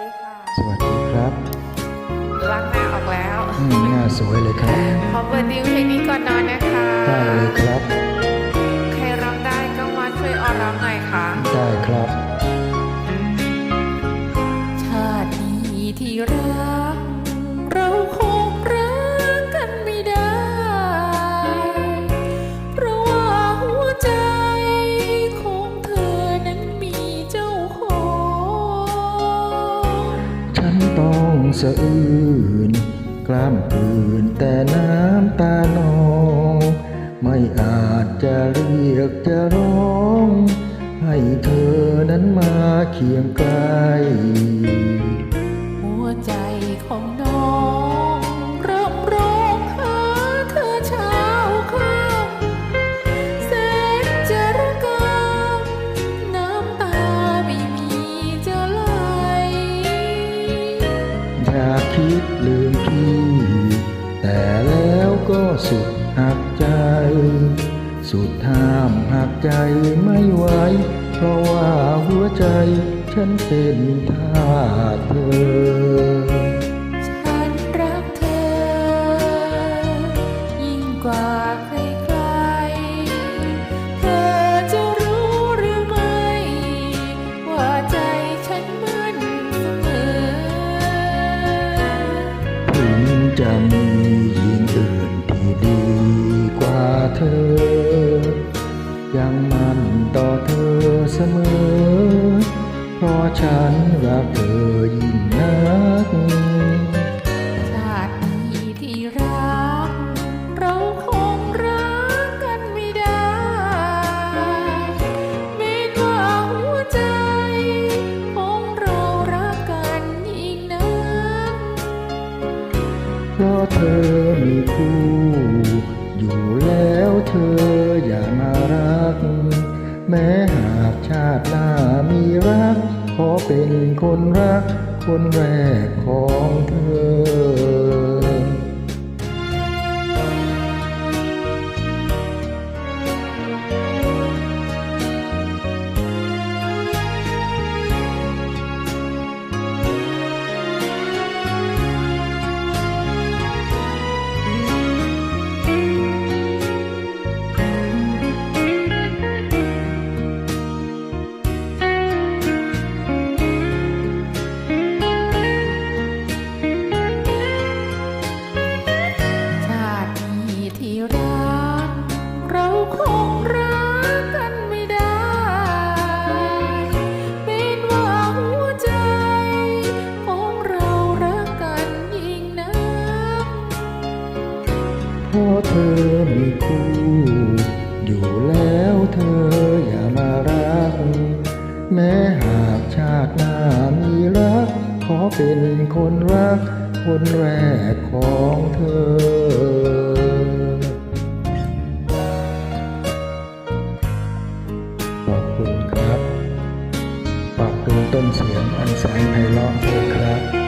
ดีค่ะ สวัสดีครับล้างหน้าออกแล้ว อืมหน้าสวยเลยครับ ขอเปิดดิวเพลงนี้ก่อนนอนนะคะ ได้เลย สะอื้นกล้ามปืนแต่น้ำตานอง ไม่อาจจะเรียกจะร้อง ให้เธอนั้นมาเคียงใกล้ หัวใจของน้อง สุดหักใจ สุดท้ามหักใจไม่ไหว เพราะว่าหัวใจฉันเป็นทาสเธอ ยังมันต่อเธอเสมอ เพราะฉันรักเธอยิ่งนัก ชาตินี้ที่รัก เราคงรักกันไม่ได้แม้ว่าหัวใจ ของเรารักกันยิ่งนัก เพราะเธอมีคู่ อยู่แล้วเธออย่ามารัก แม้หากชาติหน้ามีรัก ขอเป็นคนรัก คนแรกของเธอ รัก เราคงรักกันไม่ได้เป็นว่าหัวใจ ของเรารักกันยิ่งนักเพราะเธอมีคู่อยู่แล้วเธออย่ามารัก แม้หากชาติหน้ามีรัก ขอเป็นคนรัก คนแรกของเธอ เสียงอันแสนไพเราะเถิครับ